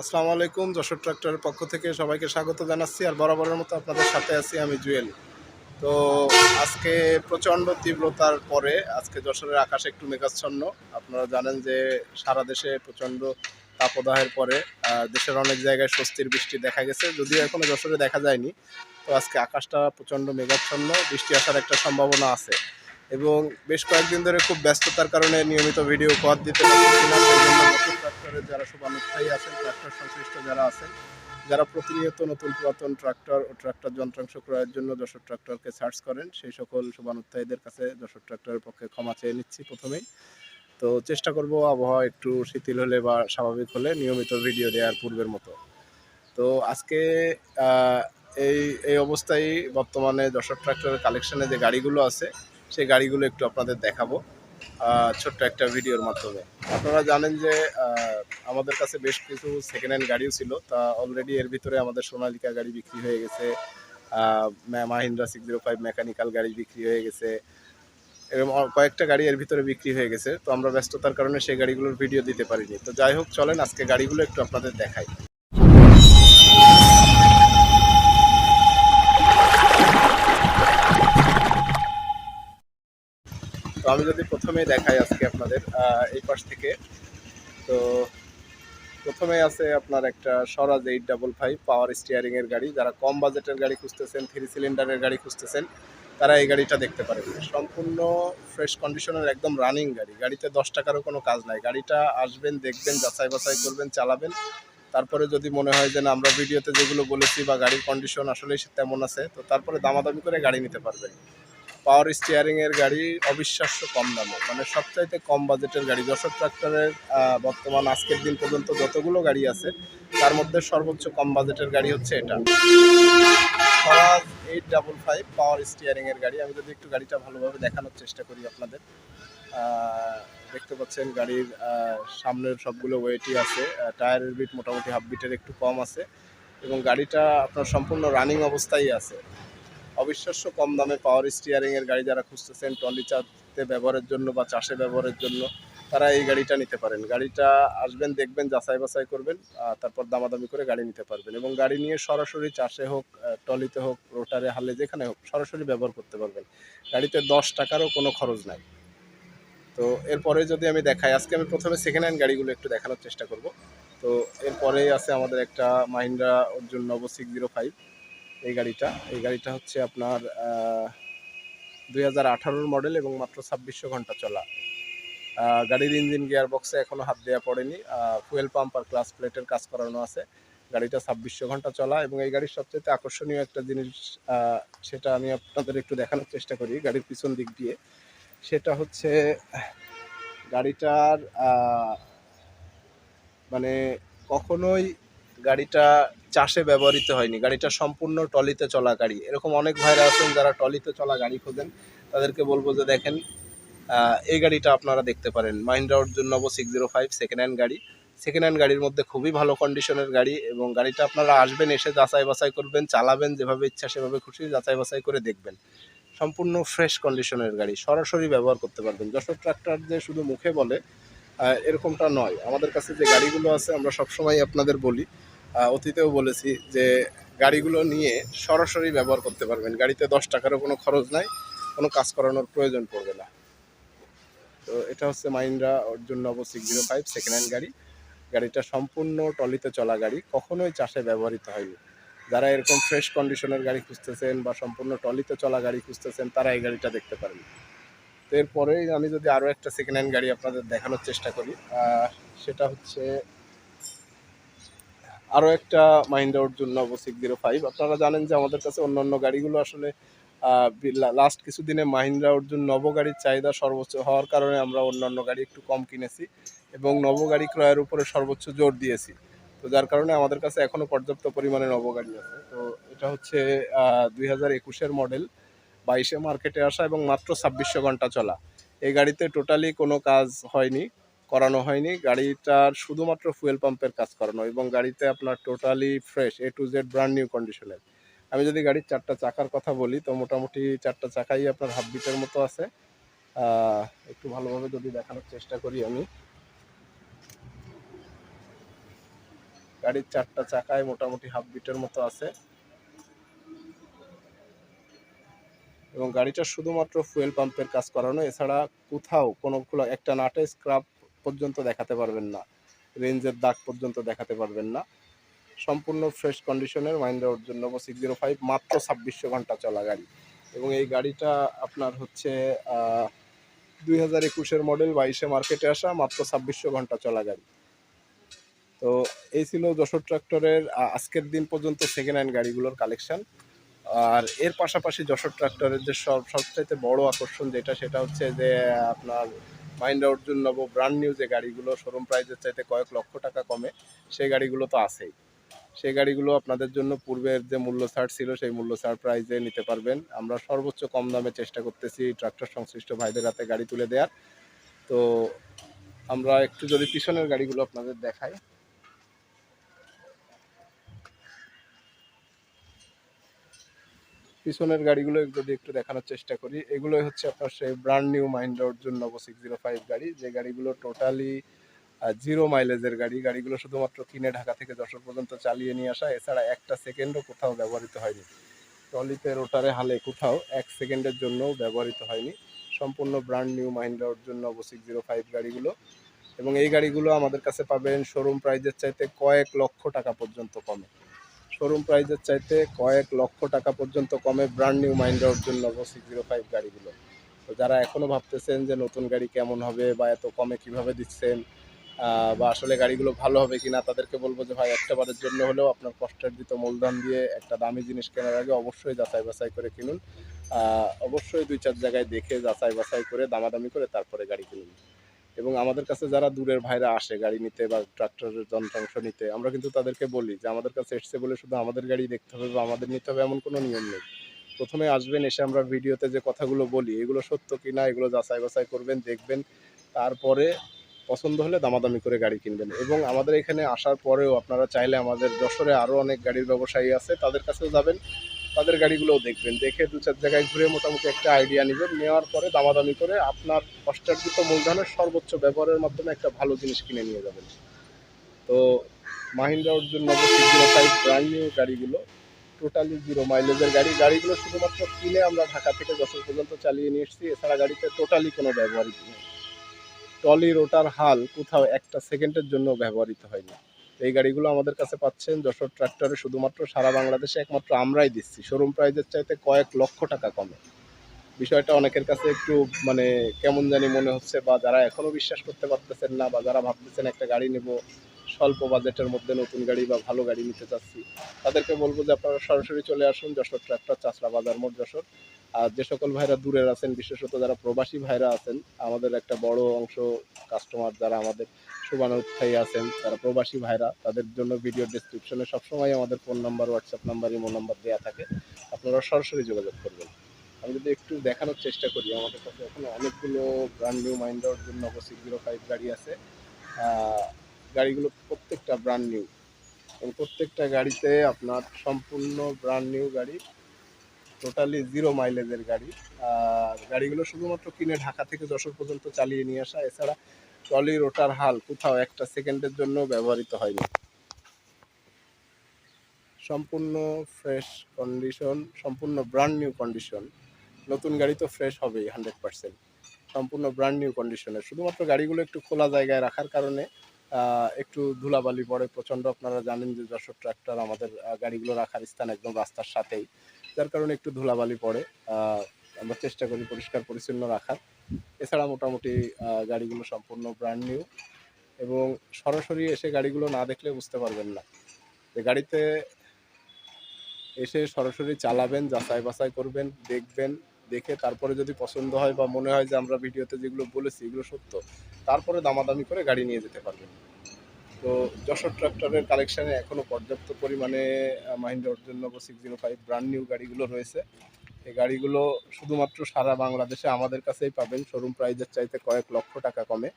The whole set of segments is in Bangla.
আসসালামু আলাইকুম, যশোর ট্রাক্টরের পক্ষ থেকে সবাইকে স্বাগত জানাচ্ছি আর বরাবরের মতো আপনাদের সাথে আছি আমি জুয়েল। তো আজকে প্রচণ্ড তীব্রতার পরে আজকে যশোরের আকাশ একটু মেঘাচ্ছন্ন। আপনারা জানেন যে সারা দেশে প্রচণ্ড তাপদাহের পরে দেশের অনেক জায়গায় স্বস্তির বৃষ্টি দেখা গেছে, যদিও এখনও যশোরে দেখা যায়নি। তো আজকে আকাশটা প্রচণ্ড মেঘাচ্ছন্ন, বৃষ্টি আসার একটা সম্ভাবনা আছে। এবং বেশ কয়েকদিন ধরে খুব ব্যস্ততার কারণে নিয়মিত ভিডিও পথ দিতে পারছি না নতুন যারা শুভানুষ্ঠায়ী আছেন ট্রাক্টর সংশ্লিষ্ট যারা আছেন, যারা প্রতিনিয়ত নতুন পুরাতন ট্রাক্টর ও ট্রাক্টর যন্ত্রাংশ ক্রয়ের জন্য যশোর ট্রাক্টরকে সার্চ করেন, সেই সকল শুভানুষ্ঠায়ীদের কাছে যশোর ট্রাক্টরের পক্ষে ক্ষমা চেয়ে নিচ্ছি প্রথমেই। তো চেষ্টা করব আবহাওয়া একটু শিথিল হলে বা স্বাভাবিক হলে নিয়মিত ভিডিও দেওয়ার পূর্বের মতো। তো আজকে এই এই অবস্থায় বর্তমানে যশোর ট্রাক্টরের কালেকশনে যে গাড়িগুলো আছে সেই গাড়িগুলো একটু আপনাদের দেখাবো ছোট্ট একটা ভিডিওর মাধ্যমে। আপনারা জানেন যে আমাদের কাছে বেশ কিছু সেকেন্ড হ্যান্ড গাড়িও ছিল, তা অলরেডি এর ভিতরে আমাদের সোনালিকা গাড়ি বিক্রি হয়ে গেছে Mahindra six zero five mechanical গাড়ি বিক্রি হয়ে গেছে, এবং কয়েকটা গাড়ি এর ভিতরে বিক্রি হয়ে গেছে, তো আমরা ব্যস্ততার কারণে সেই গাড়িগুলোর ভিডিও দিতে পারিনি। তো যাই হোক, চলেন আজকে গাড়িগুলো একটু আপনাদের দেখাই। আমি যদি প্রথমেই দেখাই আজকে আপনাদের এই পাশ থেকে, তো প্রথমে আছে আপনার একটা Swaraj eight double five power steering এর গাড়ি। যারা কম বাজেটের গাড়ি খুঁজতেছেন থ্রি সিলিন্ডারের গাড়ি খুঁজতেছেন, তারা এই গাড়িটা দেখতে পারেন। সম্পূর্ণ ফ্রেশ কন্ডিশনের একদম রানিং গাড়ি। গাড়িতে দশ টাকারও কোনো কাজ নাই। গাড়িটা আসবেন, দেখবেন, যাচাই বাছাই করবেন, চালাবেন। তারপরে যদি মনে হয় যে আমরা ভিডিওতে যেগুলো বলেছি বা গাড়ির কন্ডিশন আসলেই তেমন আছে, তো তারপরে দামাদামি করে গাড়ি নিতে পারবেন। পাওয়ার স্টিয়ারিং এর গাড়ি অবিশ্বাস্য কম দামে। মানে সবচাইতে কম বাজেটের গাড়ি। যশোর ট্রাক্টরের বর্তমান আজকের দিন পর্যন্ত যতগুলো গাড়ি আছে, তার মধ্যে সর্বোচ্চ কম বাজেটের গাড়ি হচ্ছে এটা। Eight double five power steering এর গাড়ি। আমি যদি একটু গাড়িটা ভালোভাবে দেখানোর চেষ্টা করি আপনাদের। দেখতে পাচ্ছেন গাড়ির সামনের সবগুলো ওয়েটই আছে। টায়ারের বিট মোটামুটি হাফ বিটের একটু কম আছে। এবং গাড়িটা আপনার সম্পূর্ণ রানিং অবস্থায় আছে। অবিশ্বাস্য কম দামে পাওয়ার স্টিয়ারিং এর গাড়ি যারা খুঁজতেছেন ট্রলি চাতে ব্যবহারের জন্য বা চাষে ব্যবহারের জন্য তারা এই গাড়িটা নিতে পারেন। গাড়িটা আসবেন দেখবেন যাচাই বাছাই করবেন তারপর দামাদামি করে গাড়ি নিতে পারবেন এবং গাড়ি নিয়ে সরাসরি চাষে হোক আহ, ট্রলিতে হোক রোটারে হালে যেখানে হোক সরাসরি ব্যবহার করতে পারবেন। গাড়িতে দশ টাকারও কোনো খরচ নাই। তো এরপরে যদি আমি দেখাই আজকে আমি প্রথমে সেকেন্ড হ্যান্ড গাড়িগুলো একটু দেখানোর চেষ্টা করব। তো এরপরেই আছে আমাদের একটা Mahindra Arjun Novo six zero five এই গাড়িটা। এই গাড়িটা হচ্ছে আপনার দুই হাজার মডেল এবং মাত্র ছাব্বিশশো ঘণ্টা চলা। গাড়ির ইঞ্জিন গিয়ার বক্সে এখনও হাত দেওয়া পড়েনি। ফুয়েল পাম্প আর ক্লাস প্লেটের কাজ করানো আছে। গাড়িটা ছাব্বিশশো ঘণ্টা চলা এবং এই গাড়ির সবচেয়ে আকর্ষণীয় একটা জিনিস সেটা আমি আপনাদের একটু দেখানোর চেষ্টা করি গাড়ির পিছন দিক দিয়ে। সেটা হচ্ছে গাড়িটার মানে কখনোই গাড়িটা চাষে ব্যবহৃত হয়নি। গাড়িটা সম্পূর্ণ টলিতে চলা গাড়ি। এরকম অনেক ভাইরা আছেন যারা টলিতে চলা গাড়ি খোঁজেন। তাদেরকে বলব যে দেখেন এই গাড়িটা আপনারা দেখতে পারেন। Mahindra Novo six zero five second hand গাড়ি। সেকেন্ড হ্যান্ড গাড়ির মধ্যে খুবই ভালো কন্ডিশনের গাড়ি এবং গাড়িটা আপনারা আসবেন, এসে যাচাই বাছাই করবেন, চালাবেন, যেভাবে ইচ্ছা সেভাবে খুশি যাচাই বাছাই করে দেখবেন। সম্পূর্ণ ফ্রেশ কন্ডিশনের গাড়ি, সরাসরি ব্যবহার করতে পারবেন। যশোর ট্রাক্টর যে শুধু মুখে বলে এরকমটা নয়। আমাদের কাছে যে গাড়িগুলো আছে, আমরা সবসময় আপনাদের বলি অতীতেও বলেছি যে গাড়িগুলো নিয়ে সরাসরি ব্যবহার করতে পারবেন। গাড়িতে দশ টাকারও কোনো খরচ নাই, কোনো কাজ করানোর প্রয়োজন পড়বে না। তো এটা হচ্ছে Mahindra Arjun Novo six zero five second hand গাড়ি। গাড়িটা সম্পূর্ণ টলিতে চলা গাড়ি, কখনোই চাষে ব্যবহৃত হয়নি। যারা এরকম ফ্রেশ কন্ডিশনের গাড়ি খুঁজতেছেন বা সম্পূর্ণ টলিতে চলা গাড়ি খুঁজতেছেন, তারা এই গাড়িটা দেখতে পারেন। তো এরপরেই আমি যদি আরও একটা সেকেন্ড হ্যান্ড গাড়ি আপনাদের দেখানোর চেষ্টা করি সেটা হচ্ছে আরও একটা Mahindra Arjun Novo six zero five আপনারা জানেন যে আমাদের কাছে অন্যান্য গাড়িগুলো আসলে লাস্ট কিছুদিনে মাহিন্দ্রা অর্জুন নব গাড়ির চাহিদা সর্বোচ্চ হওয়ার কারণে আমরা অন্যান্য গাড়ি একটু কম কিনেছি এবং নব গাড়ি ক্রয়ের উপরে সর্বোচ্চ জোর দিয়েছি। তো যার কারণে আমাদের কাছে এখনও পর্যাপ্ত পরিমাণে নব গাড়ি আছে। তো এটা হচ্ছে দুই হাজার একুশের মডেল বাইশে মার্কেটে আসা এবং মাত্র ছাব্বিশশো ঘণ্টা চলা। এই গাড়িতে টোটালি কোনো কাজ হয়নি। করানো হয়নি। গাড়িটার শুধুমাত্র ফুয়েল পাম্পের কাজ করানো এবং গাড়িতে আপনার totally fresh A to Z brand new কন্ডিশনের আমি যদি গাড়ির চারটা চাকার কথা বলি, তো মোটামুটি চারটা চাকাই আপনার হাফ বিটের মতো আছে। একটু ভালোভাবে যদি দেখানোর চেষ্টা করি আমি। গাড়ির চারটা চাকায় মোটামুটি হাফ বিটের মতো আছে। এবং গাড়িটা শুধুমাত্র ফুয়েল পাম্পের কাজ করানো, এছাড়া কোথাও কোনো একটা নাটে স্ক্রাব পর্যন্ত দেখাতে পারবেন না। রেঞ্জের দাগ পর্যন্ত দেখাতে পারবেন না। সম্পূর্ণ ফ্রেশ কন্ডিশনের Mahindra Arjun Novo six zero five মাত্র ছাব্বিশশো ঘণ্টা চলা গাড়ি। এবং এই গাড়িটা আপনার হচ্ছে দুই হাজার একুশের মডেল বাইশে মার্কেটে আসা মাত্র ছাব্বিশশো ঘণ্টা চলা গাড়ি। তো এই ছিল যশোর ট্রাক্টরের আজকের দিন পর্যন্ত সেকেন্ড হ্যান্ড গাড়িগুলোর কালেকশন আর এর পাশাপাশি যশোর ট্রাক্টরের যে সব, সবচাইতে বড় আকর্ষণ যেটা, সেটা হচ্ছে যে, আপনার মাইন্ড জন্য নব। ব্র্যান্ড নিউ যে গাড়িগুলো শোরুম প্রাইজের চাইতে কয়েক লক্ষ টাকা কমে, সেই গাড়িগুলো তো আছেই। সেই গাড়িগুলো আপনাদের জন্য পূর্বের যে মূল্য ছাড় ছিল, সেই মূল্য ছাড় প্রাইজে নিতে পারবেন। আমরা সর্বোচ্চ কম দামে চেষ্টা করতেছি ট্রাক্টর সংশ্লিষ্ট ভাইদের হাতে গাড়ি তুলে দেওয়ার তো আমরা একটু যদি পিছনের গাড়িগুলো আপনাদের দেখাই। পিছনের গাড়িগুলো যদি একটু দেখানোর চেষ্টা করি, এগুলোই হচ্ছে আপনার সেই brand new মাইন্ডা Arjun Novo six zero five গাড়ি, যে গাড়িগুলো টোটালি জিরো মাইলেজের গাড়ি। গাড়িগুলো শুধুমাত্র কিনে ঢাকা থেকে যশোর পর্যন্ত চালিয়ে নিয়ে আসা, এছাড়া একটা সেকেন্ডও কোথাও ব্যবহৃত হয়নি। ট্রলিতে, রোটারে, হালে কোথাও এক সেকেন্ডের জন্যও ব্যবহৃত হয়নি। সম্পূর্ণ brand new মাইন্ডা Arjun Novo six zero five গাড়িগুলো। এবং এই গাড়িগুলো আমাদের কাছে পাবেন শোরুম প্রাইজের চাইতে কয়েক লক্ষ টাকা পর্যন্ত কমে। শোরুম প্রাইজের চাইতে কয়েক লক্ষ টাকা পর্যন্ত কমে brand new মাইন্ডা Arjun Novo six zero five গাড়িগুলো। তো যারা এখনও ভাবতেছেন যে নতুন গাড়ি কেমন হবে বা এত কমে কীভাবে দিচ্ছেন বা আসলে গাড়িগুলো ভালো হবে কি না তাদেরকে বলব যে ভাই একটা বারের জন্য হলেও আপনার কষ্টার্জিত মূলধন দিয়ে একটা দামি জিনিস কেনার আগে অবশ্যই যাচাই বাছাই করে কিনুন। অবশ্যই দুই চার জায়গায় দেখে যাচাই বাছাই করে, দামাদামি করে তারপরে গাড়ি কিনুন। এবং আমাদের কাছে যারা দূরের ভাইরা আসে গাড়ি নিতে বা ট্রাক্টরের যন্ত্রাংশ নিতে, আমরা কিন্তু তাদেরকে বলি যে আমাদের কাছে এসছে বলে শুধু আমাদের গাড়ি দেখতে হবে বা আমাদের নিতে হবে এমন কোনো নিয়ম নেই। প্রথমে আসবেন, এসে আমরা ভিডিওতে যে কথাগুলো বলি, এগুলো সত্য কি না, এগুলো যাচাই বাছাই করবেন, দেখবেন, তারপরে পছন্দ হলে দামাদামি করে গাড়ি কিনবেন। এবং আমাদের এখানে আসার পরেও আপনারা চাইলে আমাদের যশোরে আরও অনেক গাড়ির ব্যবসায়ী আছে, তাদের কাছেও যাবেন। তাদের গাড়িগুলোও দেখবেন। দেখে দু চার জায়গায় ঘুরে মোটামুটি একটা আইডিয়া নেবেন। নেওয়ার পরে দামাদামি করে আপনার কষ্টার্জিত মূলধনের সর্বোচ্চ ব্যবহারের মাধ্যমে একটা ভালো জিনিস কিনে নিয়ে যাবেন। তো Mahindra Arjun six zero five brand new গাড়িগুলো টোটালি জিরো মাইলেজের গাড়ি। গাড়িগুলো শুধুমাত্র কিনে আমরা ঢাকা থেকে যশোর পর্যন্ত চালিয়ে নিয়ে এসেছি। এছাড়া গাড়িতে টোটালি কোনো ব্যবহারিক নেই। টলি রোটার হাল কোথাও একটা সেকেন্ডের জন্য ব্যবহৃত হয়নি। এই গাড়িগুলো আমাদের কাছে পাচ্ছেন যশোর ট্রাক্টরে শুধুমাত্র সারা বাংলাদেশে একমাত্র আমরাই দিচ্ছি। শোরুম প্রাইজের চাইতে কয়েক লক্ষ টাকা কমে। বিষয়টা অনেকের কাছে একটু মানে কেমন জানি মনে হচ্ছে বা যারা এখনও বিশ্বাস করতে পারতেছেন না বা যারা ভাবতেছেন একটা গাড়ি নেব, স্বল্প বাজেটের মধ্যে নতুন গাড়ি বা ভালো গাড়ি নিতে চাচ্ছি, তাদেরকে বলব যে আপনারা সরাসরি চলে আসুন যশোর ট্রাক্টর চাষরা বাজার মোড় যশোর। আর যে সকল ভাইরা দূরের আছেন, বিশেষত যারা প্রবাসী ভাইরা আছেন, আমাদের একটা বড় অংশ কাস্টমার যারা আমাদের শুভানুত্থায়ী আছেন তারা প্রবাসী ভাইরা, তাদের জন্য ভিডিও ডিসক্রিপশনে সবসময় আমাদের phone number WhatsApp number imo number দেওয়া থাকে। আপনারা সরাসরি যোগাযোগ করবেন। আমি যদি একটু দেখানোর চেষ্টা করি, আমাদের কাছে এখানে অনেকগুলো ব্র্যান্ড নিউ মাইন্ডার জন্য সিক্স জিরো ফাইভ গাড়ি আছে। গাড়িগুলো প্রত্যেকটা ব্র্যান্ড নিউ এবং প্রত্যেকটা গাড়িতে আপনার সম্পূর্ণ ব্র্যান্ড নিউ গাড়ি। টোটালি জিরো মাইলেজের গাড়ি। আর গাড়িগুলো শুধুমাত্র কিনে ঢাকা থেকে যশোর পর্যন্ত চালিয়ে নিয়ে আসা। এছাড়া ট্রলি, রোটার, হাল কোথাও একটা সেকেন্ডের জন্য ব্যবহৃত হয়নি। সম্পূর্ণ ফ্রেশ কন্ডিশন সম্পূর্ণ ব্র্যান্ড নিউ কন্ডিশন নতুন গাড়ি তো ফ্রেশ হবেই হান্ড্রেড পার্সেন্ট সম্পূর্ণ ব্র্যান্ড নিউ কন্ডিশনে শুধুমাত্র গাড়িগুলো একটু খোলা জায়গায় রাখার কারণে একটু ধুলাবালি পড়ে প্রচণ্ড আপনারা জানেন যে যশোর ট্রাক্টর আমাদের গাড়িগুলো রাখার স্থান একদম রাস্তার সাথেই। যার কারণে একটু ধুলাবালি পড়ে। আমরা চেষ্টা করি পরিষ্কার পরিচ্ছন্ন রাখার। এছাড়া মোটামুটি গাড়িগুলো সম্পূর্ণ ব্র্যান্ড নিউ এবং সরাসরি এসে গাড়িগুলো না দেখলে বুঝতে পারবেন না। যে গাড়িতে এসে সরাসরি চালাবেন, যাচাই বাছাই করবেন, দেখবেন, দেখে তারপরে যদি পছন্দ হয় বা মনে হয় যে আমরা ভিডিওতে যেগুলো বলেছি এগুলো সত্য, তারপরে দামাদামি করে গাড়ি নিয়ে যেতে পারবেন। তো যশোর ট্রাক্টরের কালেকশানে এখনও পর্যাপ্ত পরিমাণে Mahindra Arjun Novo six zero five brand new গাড়িগুলো রয়েছে। এই গাড়িগুলো শুধুমাত্র সারা বাংলাদেশে আমাদের কাছেই পাবেন। শোরুম প্রাইজের চাইতে কয়েক লক্ষ টাকা কমে।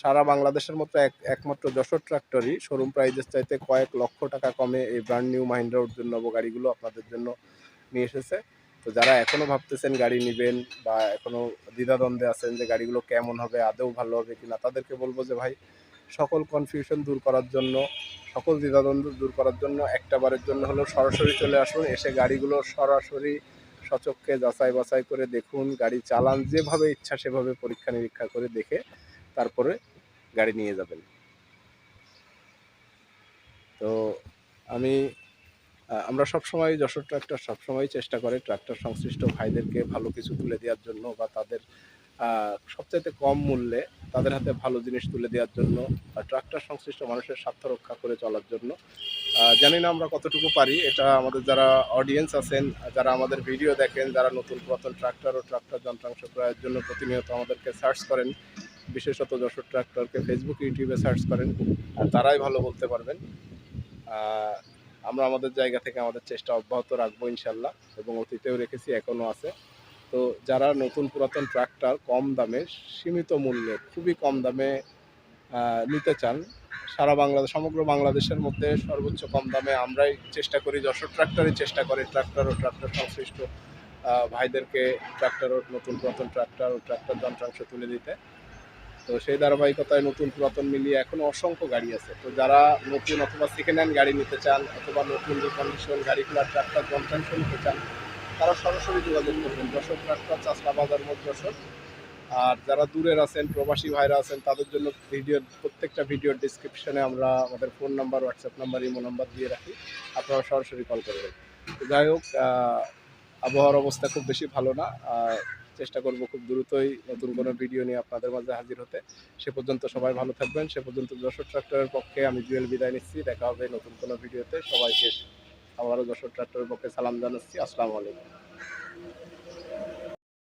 সারা বাংলাদেশের মতো এক, একমাত্র যশোর ট্রাক্টরই শোরুম প্রাইজের চাইতে কয়েক লক্ষ টাকা কমে এই ব্র্যান্ড নিউ মাহিন্দ্রা নব গাড়িগুলো আপনাদের জন্য নিয়ে এসেছে। তো যারা এখনও ভাবতেছেন গাড়ি নেবেন বা এখনও দ্বিধাদ্বন্দ্বে আছেন যে গাড়িগুলো কেমন হবে, আদৌ ভালো হবে কিনা, তাদেরকে বলব যে ভাই সকল কনফিউশন দূর করার জন্য, সকল দ্বিধাদ্বন্দ্ব দূর করার জন্য একটা বারের জন্য হলেও সরাসরি চলে আসুন, এসে গাড়িগুলো সরাসরি সচক্ষে যাচাই বাছাই করে দেখুন, গাড়ি চালান, যেভাবে ইচ্ছা সেভাবে পরীক্ষা নিরীক্ষা করে দেখে তারপরে গাড়ি নিয়ে যাবেন। তো আমি আমরা সবসময় যশোর ট্রাক্টর সবসময় চেষ্টা করে ট্রাক্টর সংশ্লিষ্ট ভাইদেরকে ভালো কিছু তুলে দেওয়ার জন্য বা তাদের সবচাইতে কম মূল্যে তাদের হাতে ভালো জিনিস তুলে দেওয়ার জন্য ট্রাক্টর সংশ্লিষ্ট মানুষের স্বার্থ রক্ষা করে চলার জন্য। জানি না আমরা কতটুকু পারি। এটা আমাদের যারা অডিয়েন্স আছেন, যারা আমাদের ভিডিও দেখেন, যারা নতুন পুরাতন ট্রাক্টর ও ট্রাক্টর যন্ত্রাংশ ক্রয়ের জন্য প্রতিনিয়ত আমাদেরকে সার্চ করেন, বিশেষত যশোর ট্রাক্টরকে ফেসবুক ইউটিউবে সার্চ করেন, আর তারাই ভালো বলতে পারবেন। আমরা আমাদের জায়গা থেকে আমাদের চেষ্টা অব্যাহত রাখব ইনশাল্লাহ এবং অতীতেও রেখেছি, এখনও আছে। তো যারা নতুন পুরাতন ট্রাক্টর কম দামে, সীমিত মূল্যে, খুবই কম দামে নিতে চান, সারা বাংলাদেশ, সমগ্র বাংলাদেশের মধ্যে সর্বোচ্চ কম দামে আমরাই চেষ্টা করি, যশোর ট্রাক্টরই চেষ্টা করে ট্রাক্টর ও ট্রাক্টর সংশ্লিষ্ট ভাইদেরকে ট্রাক্টর ও নতুন পুরাতন ট্রাক্টর ও ট্রাক্টর যন্ত্রাংশ তুলে দিতে। তো সেই ধারাবাহিকতায় নতুন পুরাতন মিলিয়ে এখনও অসংখ্য গাড়ি আছে। তো যারা নতুন অথবা সেকেন্ড হ্যান্ড গাড়ি নিতে চান, অথবা নতুন রিকন্ডিশন গাড়িগুলোর ট্রাক্টর, যন্ত্রাংশ নিতে চান তারা সরাসরি যোগাযোগ করবেন। যশোর ট্রাক্টর চাষলা বাজার মোট যশোর আর যারা দূরের আছেন, প্রবাসী ভাইরা আছেন, তাদের জন্য ভিডিওর প্রত্যেকটা ভিডিওর ডিসক্রিপশনে আমরা আমাদের phone number WhatsApp number imo number দিয়ে রাখি। আপনারা সরাসরি কল করবেন যাই হোক আবহাওয়ার অবস্থা খুব বেশি ভালো না। চেষ্টা করব খুব দ্রুতই নতুন কোনো ভিডিও নিয়ে আপনাদের মাঝে হাজির হতে। সে পর্যন্ত সবাই ভালো থাকবেন। সে পর্যন্ত যশোর ট্রাক্টরের পক্ষে আমি জুয়েল বিদায় নিচ্ছি। দেখা হবে নতুন কোনো ভিডিওতে। সবাইকে আবারও যশোর ট্রাক্টরের পক্ষে সালাম জানাচ্ছি। আসসালামু আলাইকুম।